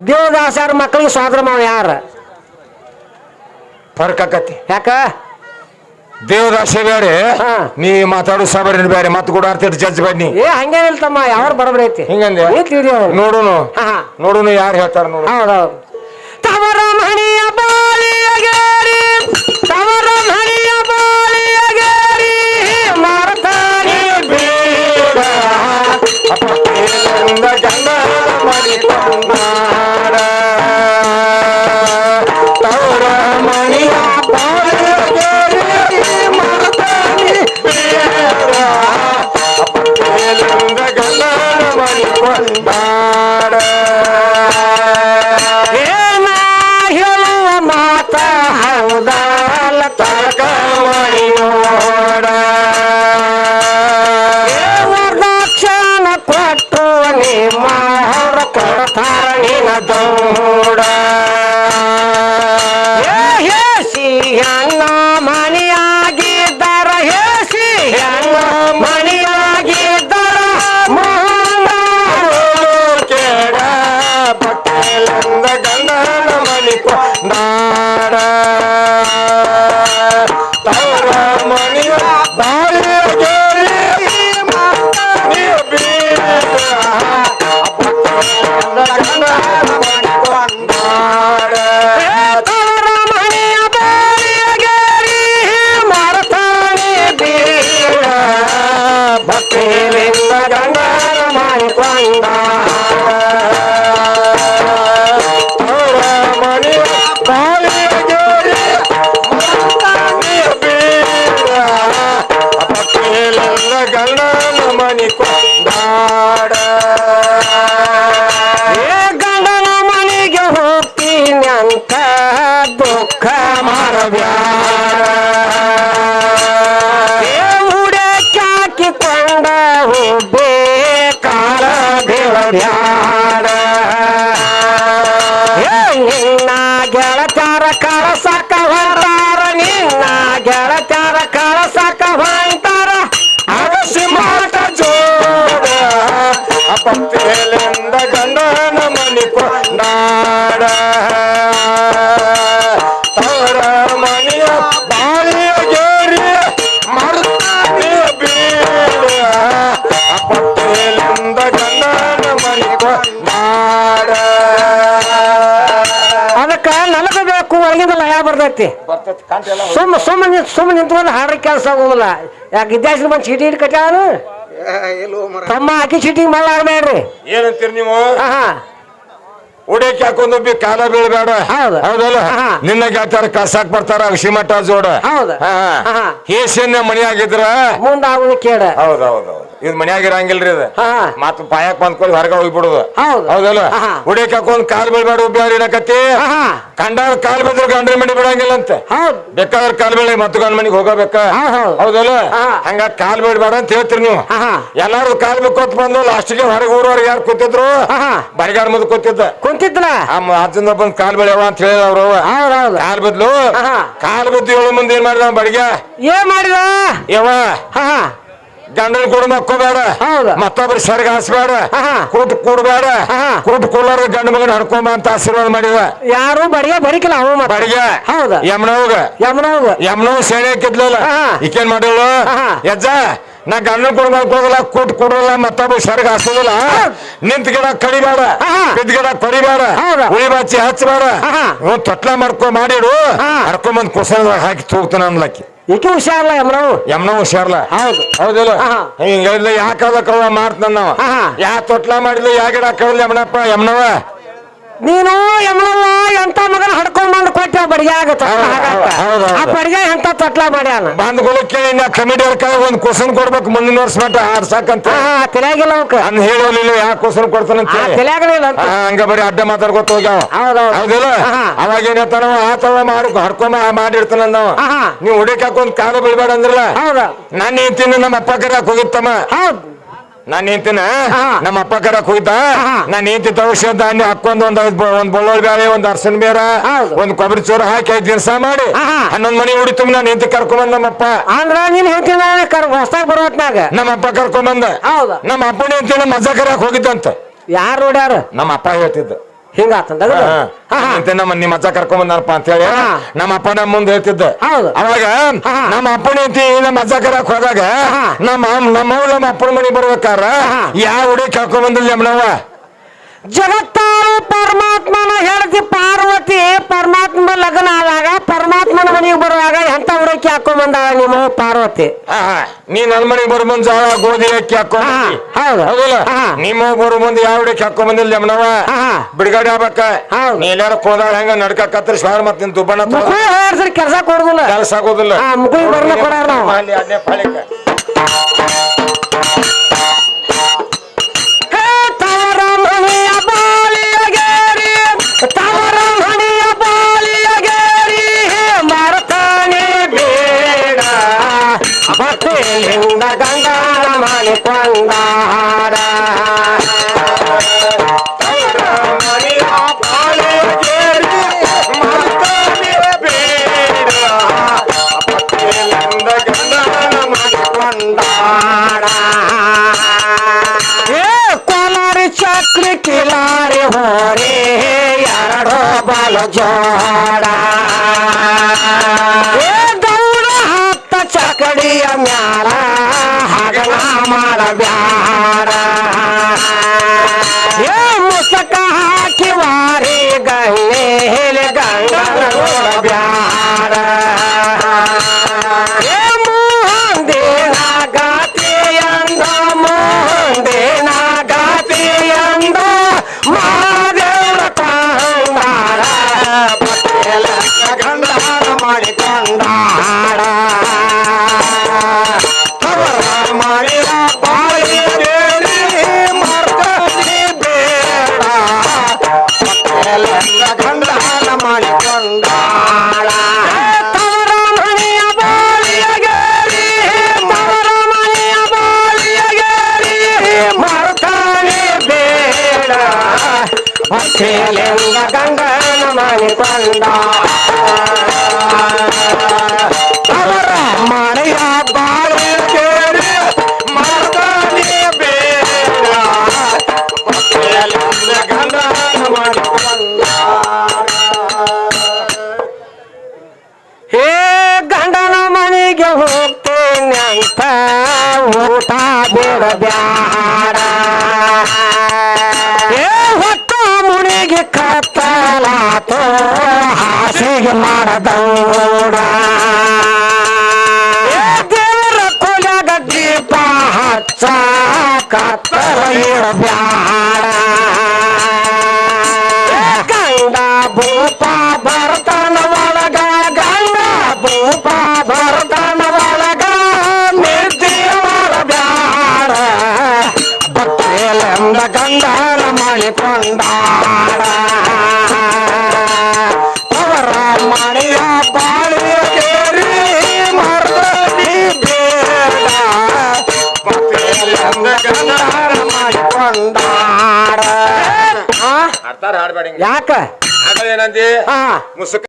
ದೇವದಾಸಾರ ಮಕ್ಕಳಿಗೆ ಸ್ವಾದ್ರ ಮಾವ ಯಾರ? ಫರ್ಕ್ ಆಕತಿ. ಯಾಕ? ದೇವದಾಸ ಬೇರೆ ಹಾ. ನೀ ಮಾತಾಡೋ ಸಬರಿನ ಬೇರೆ ಮತ್ತೆ ಕೂಡ ಅರ್ಥ ಜಡ್ಜ್ ಬನ್ನಿ. ಏ ಹಂಗೇನಿಲ್ಲ ತಮ್ಮ ಯಾವ್ರು ಬರೋಬ್ರಿ ಐತಿ? ಹಿಂಗಂದೆ? ನೀ ತಿಳಿದಿ ನೋಡುನು. ಹಾ ಹಾ. ನೋಡುನು ಯಾರು ಹೇಳ್ತಾರ ನೋಡು. ಹೌದೌದು. ತವರ ಮಣಿಯ ಬಾಲಿಯಗೇರಿ ತವರ ಮಣಿಯ ಬಾಳಿಯಗೇರಿ ಮಾರತಾನೆ ಬೇಡ. ಅಪಕೀಲಿಂದ ಗಂಡ ಮಡಿಕೊಂಡಾಡ. ಬೀಳಬ್ಯಾಡ ಏ ನಿನ್ನ ಗೆಳತಾರ ಕಳಸಕ್ಕ ಹೊಂಟಾರ ನಿನ್ನ ಗೆಳತಾರ ಕಳಸಕ್ಕ ಹೊಂತಾರ ಅಗಸಿ ಮಾಟ ಜೋಡ ಅಪತ್ತೇಲಿಂದ ಬರ್ತೈತಿ. ಬರ್ತೈತಿ ಸುಮ್ಮ ಸುಮ್ಮ ನಿಂತ್ ಸುಮ್ಮ ನಿಂತ್ಕೊಂಡು ಹಾಡ್ರ ಕೆಲಸ ಆಗೋದಿಲ್ಲ. ಯಾಕೆ ವಿದ್ಯಾರ್ಥಿ ಬಂದು ಚೀಟಿ ಹಿಡ್ ಕಟ್ಟಾನು ತಮ್ಮ ಹಾಕಿ ಚೀಟಿ ಮಾಡಾಡ್ಬೇಡ್ರಿ ಏನಂತೀರಿ ನೀವು? ಹಾ ಉಡೇಕ್ ಹಾಕೊಂಡ್ ಒಬ್ಬಿ ಕಾಲ ಬೀಳ್ಬೇಡ. ಹೌದು. ಹೌದಲ್ಲ? ಹಾ. ನಿನ್ನ ಕಸ ಕಸಾಕ್ ಬರ್ತಾರ ಅಗಸಿಮಠ ಜೋಡ. ಹೌದು. ಹಾ. ಹೇಸನ್ನ ಮಣಿಯಾಗಿದ್ರ ಆಗಿದ್ರ? ಮುಂದಾಗುದು ಕೇಳ ಹೌದು ಹೌದು ಹೌದ್. ಇದು ಮನ್ಯಾಗ ಇರಂಗಿಲ್ರಿ ಇದು. ಹಾ ಮತ್ ಪಾಯಕ್ ಬಂದ್ಕೊಳ್ಳಿ ಹೊರಗೆ ಹೋಗ್ಬಿಡುದು. ಹೌದು. ಹೌದಲ್ಲ? ಹಾ. ಉಡೇಕ್ ಹಾಕೊಂಡ್ ಕಾಲ್ ಬೀಳ್ಬೇಡ ಒಬ್ಬ ಏನಕತ್ತಿ ಹಾ ಕಾಲ್ ಬಿದ್ರು ಗಂಡ್ರ ಮನೆ ಬಿಡಂಗಿಲ್ಲ ಅಂತ ಹೌದು. ಬೇಕಾದ್ರ ಕಾಲ್ ಬೀಳಿ ಮತ್ತು ಗಂಡ ಮನೆಗೆ ಹೋಗಬೇಕ. ಹೌದ್. ಹೌದಲ್ಲ? ಹಾ. ಹಂಗ ಕಾಲ್ ಬೀಳ್ಬೇಡ ಅಂತ ಹೇಳ್ತೀರಿ ನೀವು. ಹಾ ಹಾ. ಎಲ್ಲಾರು ಕಾಲ್ ಬಿಕ್ಕೊತ್ ಬಂದು ಲಾಸ್ಟ್ಗೆ ಹೊರಗೆ ಊರವ್ರಿಗೆ ಯಾರು ಕೂತಿದ್ರು? ಹಾ ಹಾ. ಬರಿಗಾರ ಮುಂದೆ ಕೂತಿದ್ದ. ಕುಂತಿದ್ಲ? ಆ ಅಜ್ಜನ ಬಂದ್ ಕಾಲ್ ಬೆಳೆಯವ ಅಂತ ಹೇಳಿದ ಅವ್ರು. ಹೌದ್ ಹೌದು. ಕಾಲ್ ಬದ್ಲು. ಕಾಲ್ ಬದ್ದು ಏಳು ಮಂದಿ ಏನ್ ಮಾಡಿದ ಬಡಿಗೆ? ಏನ್ ಮಾಡಿದ? ಯವ ಹಾ ಹಾ. ಗಂಡನ ಕೂಡ ಮಕ್ಕೋಬೇಡ ಹೌದು. ಮತ್ತೊಬ್ರು ಸರ್ಗ ಹಾಸ್ಬೇಡ ಆಹಾ. ಕೂಟ್ ಕೂಡ್ಬೇಡ ಆಹಾ. ಕೂಟ್ ಕೂಡೋರ್ ಗಂಡ ಮಗನ ಹಡ್ಕೊಂಬ ಅಂತ ಆಶೀರ್ವಾದ ಮಾಡಿದ ಯಾರು ಬಡಿಗೆ ಬರಿಕಿಲ್ಲ ಅವ ಬಡಿಗೆ ಹೌದು. ಯಮನವ್ಗ ಯಮನವ್ಗ ಯಮನವ್ ಸೇಣೆ ಹಾಕಿದ್ಲಲ್ಲ ಆಹಾ. ಈಕೇನ್ ಮಾಡಿಲ್ಲ ಆಹಾ. ಯಜ್ಜ ನಾ ಗಂಡನ ಕೂಡ ಹೋಗಲ್ಲ ಕೂಟ್ ಕೂಡಲ್ಲ ಮತ್ತೊಬ್ಬ ಸರ್ಗ ಹಾಸೋದಿಲ್ಲ ನಿಂತ ಗಿಡ ಕಡಿಬೇಡ ಆಹಾ. ಬಿದ್ದ ಗಿಡ ಕೊಡಿಬೇಡ ಹೌದು. ಉಳಿ ಬಾಚಿ ಹಚ್ಚಬೇಡ ಆಹಾ. ಇವ್ ತೊಟ್ಲ ಮಾಡ್ಕೊ ಮಾಡಿಡು ಹಾ. ಹರ್ಕೊಂಬಂದ್ ಕುಸನದಾಗ ಹಾಕಿ ತೂಗ್ತಾನ ಅನ್ಲಕ್ಕಿ ಈಕೆ ಹುಷಾರಲ್ಲ ಯಮನವ್ ಯಮನ ಹುಷಾರ್ಲ? ಹೌದು. ಹೌದಿಲ್ಲ? ಹಿಂಗಿಲ್ಲ ಹಿಂಗ ಕವ ಮಾಡ್ತಾನ ನಾವ. ಯಾ ತೊಟ್ಲ ಮಾಡಿಲ್ಲ ಯಾ ಗಿಡ ಕಳ್ಲಿ ಯಮನಪ್ಪ ಯಮನವ ನೀನು ಯಮನವ್ವ ಎಂತ ಬಡಿಗೆ ಆಗತ್ತ ಆ ಎಂತ ತಟ್ಲ ಮಾಡ್ಯಾನ? ಬಂದ್ ಕೇಳಿ ನಾ ಕಮಿಟಿ ಅವ್ರ ಒಂದ್ ಕುಸನ್ ಕೊಡ್ಬೇಕು ಮುಂದಿನ ವರ್ಷ ಮಟ್ಟ ಆಡ್ಸಾಕಂತ ತಿಳಿಯಾಗಿಲ್ಲ ಅವಕ್ಕ ಅನ್ ಹೇಳೋಲಿಲ್ಲ ಯಾ ಕ್ವಶನ್ ಕೊಡ್ತಾನಂತ. ತಿಳಿಯಾಗಲಿಲ್ಲ ಹಂಗ ಬರೀ ಅಡ್ಡ ಮಾತಾಡ್ಕೊತ ಹೋಗ್ಯಾವ. ಹೌದೌದು. ಹೌದಿಲ್ಲ? ಆಹಾ. ಅವಾಗ ಏನ್ ಹೇಳ್ತಾನವ ಆತವ ಮಾಡು ಹರ್ಕೊಂಬ ಮಾಡಿರ್ತಾನ ನಾವು. ನೀವು ಹುಡುಕಾಕ ಒಂದ್ ಕಾಲು ಬೀಳ್ಬೇಡ ಅಂದ್ರಲ್ಲ? ಹೌದಾ. ನಾನು ತಿಂದು ನಮ್ಮ ಅಪ್ಪ ಕರ್ಯಾಕ್ ಹೋಗಿತ್ತಮ್ಮ. ನಾನ್ ನಿಂತಿನ. ನಮ್ಮ ಅಪ್ಪ ಕರಕ್ ಹೋಗಿದ್ದ ಆಹಾ. ನಾನ್ ನಿಂತಿ ತವಶ ಧಾನ್ಯ ಹಾಕೊಂಡ್ ಒಂದ್ ಒಂದ್ ಬಳ್ಳೊಳ್ ಬೇರೆ ಒಂದ್ ಅರ್ಸನ್ ಬೇರ. ಒಂದ್ ಕೊಬ್ಬರಿ ಚೂರು ಹಾಕಿ ಐದ್ ದಿವಸ ಮಾಡಿ. ಹನ್ನೊಂದ್ ಮನಿ ತುಂಬ ನಾನು ನಿಂತಿ ಕರ್ಕೊಂಡ್ ನಮ್ಮಪ್ಪ ಅಂದ್ರ ನೀನ್ ಹೇಳ್ತೀನಿ ಕರ್ ಹೊಸ್ತಾಗ ಬರೋತ್ನಾಗ ನಮ್ಮ ಅಪ್ಪ ಕರ್ಕೊಂಡ್ ಬಂದ ನಮ್ಮ ಅಪ್ಪನ ನಿಂತಿನ ಮಜಾ ಕರಕ್ ಹೋಗಿದ್ದಂತ. ಯಾರು ನೋಡ್ಯಾರ? ನಮ್ಮ ಅಪ್ಪ ಹೇಳ್ತಿದ್ದ. ಹಿಂಗಾತಂದ ಹಾ ಹಾ. ಅಂತ ನಮ್ಮ ನಿಮ್ಮ ಅಜ್ಜ ಕರ್ಕೊಂಡ್ ಬಂದಾರಪ್ಪ ಅಂತ ಹೇಳಿ ನಮ್ಮ ಅಪ್ಪ ನಮ್ಮ ಮುಂದೆ ಹೇಳ್ತಿದ್ದ. ಅವಾಗ. ನಮ್ಮ ಅಪ್ಪನ ಐತಿ ನಮ್ಮ ಅಜ್ಜ ಕರಕ್ ಹೋದಾಗ ನಮ್ಮ ನಮ್ಮ ನಮ್ಮ ಅಪ್ಪನ ಮನೆ ಬರ್ಬೇಕಾರ. ಯಾವ ಹುಡುಗಿ ಕರ್ಕೊಂಡ್ ಬಂದಿಲ್ಲ ನಮ್ಮನವ್ವ ಜಗತ್ತಾರು ಪರಮಾತ್ಮನ ಹೇಳ್ತಿ ಪಾರ್ವತಿ ಪರಮಾತ್ಮ ಲಗ್ನ ಆದಾಗ ಪರಮಾತ್ಮನ ಮನೆಗೆ ಬರುವಾಗ ಎಂತ ಹುಡುಕಿ ಹಾಕೊಂಡ್ ಬಂದಾಳ ನಿಮ್ಮ ಪಾರ್ವತಿ. ನೀ ನನ್ನ ಮನೆಗೆ ಬರೋ ಬಂದ ಜಾಳ ಗೋಧಿ ಅಕ್ಕಿ ಹಾಕೊಂಡ್ ಬಂದಿ. ಹೌದು. ಹೌದಲ್ಲ. ನಿಮ್ಮ ಬರು ಮುಂದೆ ಯಾವ ಹುಡುಗಿ ಹಾಕೊಂಡ್ ಬಂದಿಲ್ಲ ಹಾ. ಬಿಡುಗಡೆ ಆಗ್ಬೇಕ. ನೀ ಎಲ್ಲಾರ ಕೋದಾಳ ಹೆಂಗ ನಡ್ಕ ಕತ್ತರಿಸಿ ಹಾಳು ಮತ್ತೆ ನಿನ್ ದುಬ್ಬಣ್ಣ ಕೆಲಸ ಕೊಡುದಿಲ್ಲ ಕೆಲಸ ಆಗೋದಿಲ್ಲ ಹಾ, ಬರ್ಲ ಕೊಡಾರ ನಾವು. ಅಲ್ಲಿ ಪಾಳಿಕೆ. లింగ గంగారమణి కొండార చక్రి కిలారి హోరే ఎరడో బల జోడా. मुबारक ಪಟೇಲೆಂದ ಗಂಗನ ಮಾಡಿಕೊಂಡ ಅವರ ಮನೆಯ ಬಾಳಿಯಗೇರಿ ಮರ್ತಾನೆ ಬೇಡ ಪಟೇಲೆಂದ ಗಂಗನ ಮಾಡಿಕೊಂಡ ಹೇ ಗಂಡನ ಮನೆಗೆ ಹೋಗ್ತೇನೆ ಅಂತ ಊಟ ಬೇಡ ಬ್ಯಾಡ. ಕತ್ತಲಾತು ಹಾಸಿಗೆ ಮಾಡದೌಡ ದೇವರ ಕೊಲೆಗ ದೀಪ ಹಚ್ಚ ಕತ್ತರ ಇರಬ್ಯಾಡ ಗಂಡ ಭೂಪ ಯಾಕ? ಏನಂದಿ? ಹಾ. ಮುಸುಕ